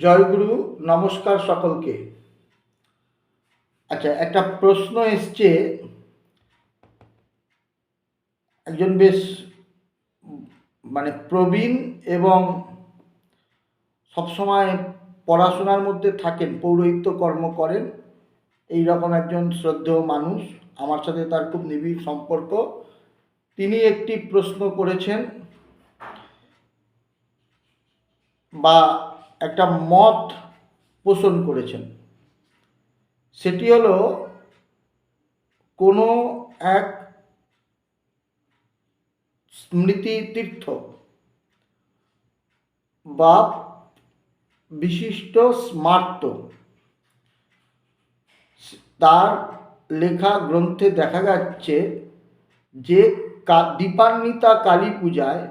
জয়গুরু নমস্কার সকলকে। আচ্ছা একটা প্রশ্ন এসছে। একজন বেশ মানে প্রবীণ এবং সবসময় পড়াশোনার মধ্যে থাকেন, পৌরোহিত্য কর্ম করেন এই রকম একজন শ্রদ্ধেয় মানুষ। আমার সাথে তার খুব নিবিড় সম্পর্ক। তিনি একটি প্রশ্ন করেছেন, বা একটা মত পোষণ করেছেন। সেটি হলো, কোনো এক স্মৃতি তীর্থ বা বিশিষ্ট স্মার্ত তার লেখা গ্রন্থে দেখা যাচ্ছে যে দীপান্বিতা কালী পূজায়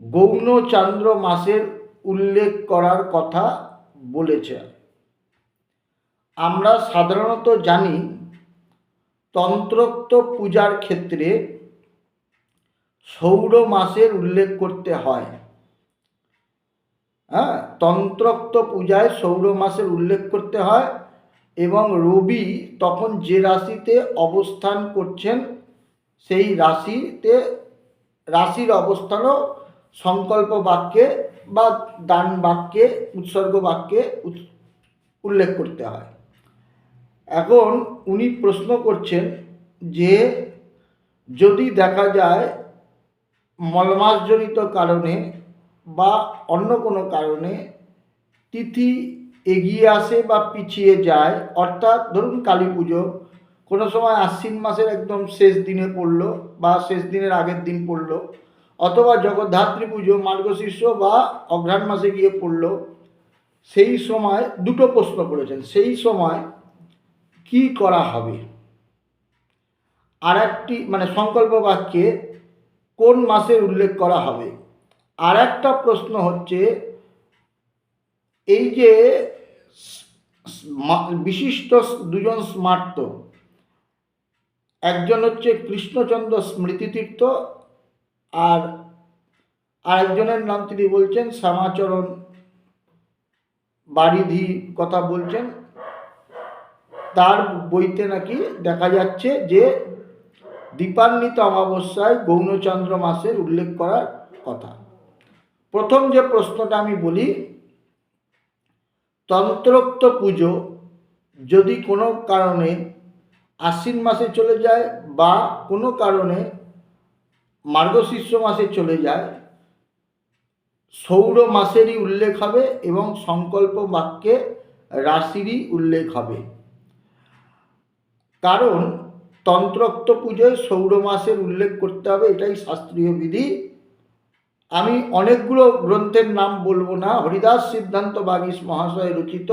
গৌণচান্দ্র মাসের উল্লেখ করার কথা বলেছে। আমরা সাধারণত জানি তন্ত্রোক্ত পূজার ক্ষেত্রে সৌর মাসের উল্লেখ করতে হয়। হ্যাঁ তন্ত্রোক্ত পূজায় সৌর মাসের উল্লেখ করতে হয় এবং রবি তখন যে রাশিতে অবস্থান করছেন, সেই রাশিতে, রাশির অবস্থানও সংকল্প বাক্যে বা দান বাক্যে, উৎসর্গ বাক্যে উল্লেখ করতে হয়। এখন উনি প্রশ্ন করছেন যে, যদি দেখা যায় মলমাসজনিত কারণে বা অন্য কোনো কারণে তিথি এগিয়ে আসে বা পিছিয়ে যায়, অর্থাৎ ধরুন কালী পুজো, কোনো সময় আশ্বিন মাসের একদম শেষ দিনে পড়ল বা শেষ দিনের আগের দিন পড়ল অথবা জগদ্ধাত্রী পুজো মার্গশীর্ষ বা অঘ্রাণ মাসে গিয়ে পড়ল, সেই সময় দুটো প্রশ্ন করেছেন। সেই সময় কি করা হবে? আর একটি মানে সংকল্প বাক্যে কোন মাসের উল্লেখ করা হবে? আর একটা প্রশ্ন হচ্ছে, এই যে বিশিষ্ট দুজন স্মার্ত, একজন হচ্ছে কৃষ্ণচন্দ্র স্মৃতিতীর্থ আর আরেকজনের নাম তিনি বলছেন শ্যামাচরণ বারিধি কথা বলছেন। তার বইতে নাকি দেখা যাচ্ছে যে দীপান্বিত অমাবস্যায় গৌণচন্দ্র মাসের উল্লেখ করার কথা। প্রথম যে প্রশ্নটা আমি বলি, তন্ত্রোক্ত পুজো যদি কোনো কারণে আশ্বিন মাসে চলে যায় বা কোনো কারণে মার্গশীর্ষ মাসে চলে যায়। সৌর মাসেরই উল্লেখ হবে এবং সংকল্প বাক্যে রাশিরই উল্লেখ হবে। কারণ তন্ত্রোক্ত পুজোয় সৌর মাসের উল্লেখ করতে হবে, এটাই শাস্ত্রীয় বিধি। আমি অনেকগুলো গ্রন্থের নাম বলব না, হরিদাস সিদ্ধান্ত বাগীশ মহাশয় রচিত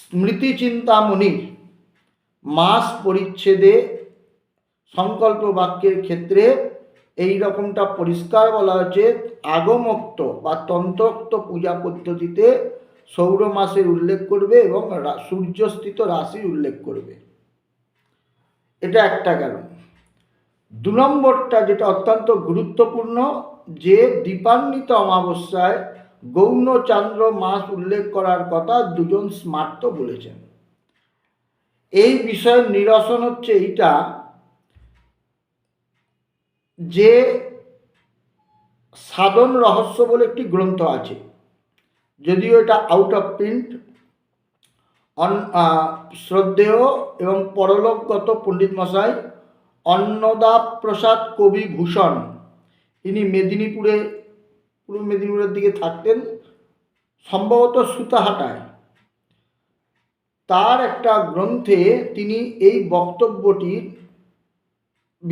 স্মৃতি চিন্তামণির মাস পরিচ্ছেদে সংকল্প বাক্যের ক্ষেত্রে এই রকমটা পরিষ্কার বলা হচ্ছে আগমোক্ত বা তন্ত্রোক্ত পূজা পদ্ধতিতে সৌর মাসের উল্লেখ করবে এবং সূর্যস্থিত রাশির উল্লেখ করবে। এটা একটা কারণ। দু নম্বরটা যেটা অত্যন্ত গুরুত্বপূর্ণ, যে দীপান্বিত অমাবস্যায় গৌণ চান্দ্র মাস উল্লেখ করার কথা দুজন স্মার্ত বলেছেন। এই বিষয়ের নিরসন হচ্ছে এইটা যে সাধন রহস্য বলে একটি গ্রন্থ আছে। যদিও এটা আউট অফ প্রিন্ট অন শ্রদ্ধেয় এবং পরলোকগত পণ্ডিত মশাই অন্নদা প্রসাদ কবি ভূষণ, ইনি মেদিনীপুরে, পূর্ব মেদিনীপুরের দিকে থাকতেন, সম্ভবত সুতাহাটায়। তার একটা গ্রন্থে তিনি এই বক্তব্যটির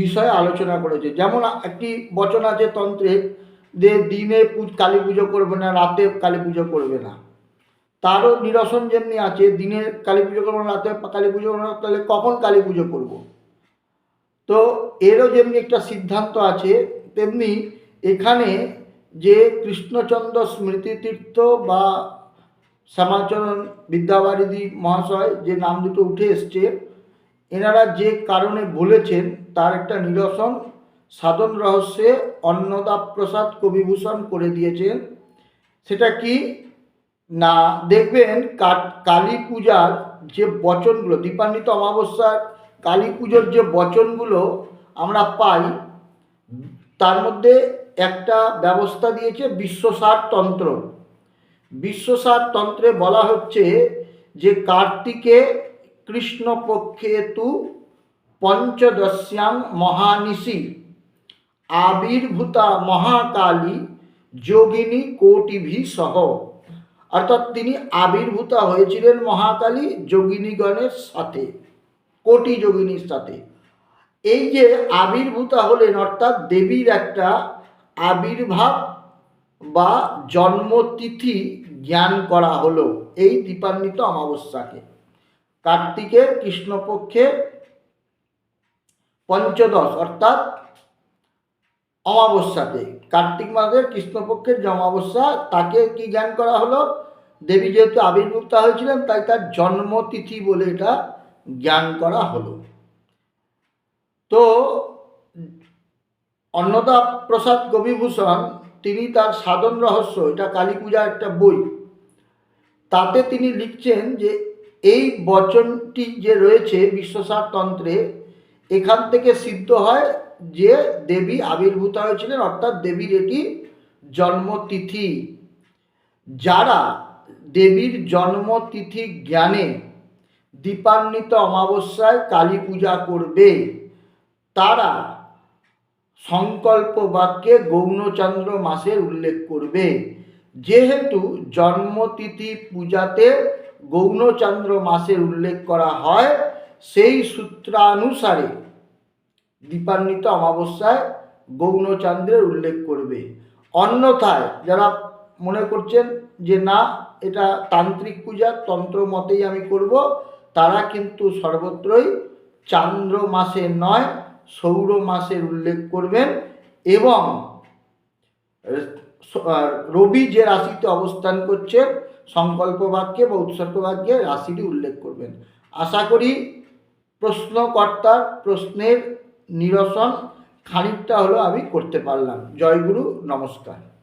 বিষয়ে আলোচনা করেছে। যেমন একটি বচন আছে তন্ত্রে যে দিনে কালী পুজো করবে না, রাতে কালী পুজো করবে না। তারও নিরসন যেমনি আছে, দিনে কালী পুজো করব না, রাতে কালী পুজো করব না, তাহলে কখন কালী পুজো করব? তো এরও যেমনি একটা সিদ্ধান্ত আছে, তেমনি এখানে যে কৃষ্ণচন্দ্র স্মৃতিতীর্থ বা শ্যামাচরণ বিদ্যাবারিধি মহাশয় যে নাম দুটো উঠে এসছে এনারা যে কারণে বলেছেন, তার একটা নিরসন সাধন রহস্যে অন্নদা প্রসাদ কবিভূষণ করে দিয়েছেন। সেটা কি? না, দেখবেন কালী পূজার যে বচনগুলো, দীপান্বিত অমাবস্যার কালী পুজোর যে বচনগুলো আমরা পাই, তার মধ্যে একটা ব্যবস্থা দিয়েছে বিশ্বসার তন্ত্র। বিশ্বসার তন্ত্রে বলা হচ্ছে যে কার্তিকে কৃষ্ণপক্ষে তু পঞ্চদশ্যাং মহানিশি। আবির্ভূতা মহাকালী যোগিনী কোটিভি সহ। অর্থাৎ তিনি আবির্ভূতা হয়েছিলেন মহাকালী যোগিনীগণের সাথে, কোটি যোগিনীর সাথে। এই যে আবির্ভূতা হলেন, অর্থাৎ দেবীর একটা আবির্ভাব বা জন্মতিথি জ্ঞান করা হলো, এই দীপান্বিত অমাবস্যাকে। কার্তিকের কৃষ্ণপক্ষে পঞ্চদশ, অর্থাৎ অমাবস্যাতে। কার্তিক মাসের কৃষ্ণপক্ষের যে অমাবস্যা, তাকে কি জ্ঞান করা হলো? দেবী যেহেতু আবির্ভূতা হয়েছিলেন, তাই তার জন্মতিথি বলে এটা জ্ঞান করা হলো। তো অন্নদা প্রসাদ কবিভূষণ তিনি তার সাধন রহস্য, এটা কালী পূজার একটা বই, তাতে তিনি লিখছেন যে এই বচনটি যে রয়েছে বিশ্বসার তন্ত্রে এখান থেকে সিদ্ধ হয় যে দেবী আবির্ভূত হয়েছিলেন, অর্থাৎ দেবীর এটি জন্মতিথি। যারা দেবীর জন্মতিথি জ্ঞানে দীপান্বিত অমাবস্যায় কালী পূজা করবে, তারা সংকল্প বাক্যে গৌণচন্দ্র মাসের উল্লেখ করবে। যেহেতু জন্মতিথি পূজাতে গৌণচন্দ্র মাসের উল্লেখ করা হয়, সেই সূত্রানুসারে দীপান্বিত অমাবস্যায় গৌণচন্দ্রের উল্লেখ করবে। অন্যথায় যারা মনে করছেন যে না, এটা তান্ত্রিক পূজা, তন্ত্র মতেই আমি করব, তারা কিন্তু সর্বত্রই চান্দ্র মাসে নয় সৌর মাসের উল্লেখ করবেন এবং রবি যে রাশিতে অবস্থান করছেন সংকল্প বাক্যে বা উৎসর্গ বাক্যে রাশিটি উল্লেখ করবেন। আশা করি প্রশ্নকর্তার প্রশ্নের নিরসন খানিকটা হলো আমি করতে পারলাম। জয়গুরু নমস্কার।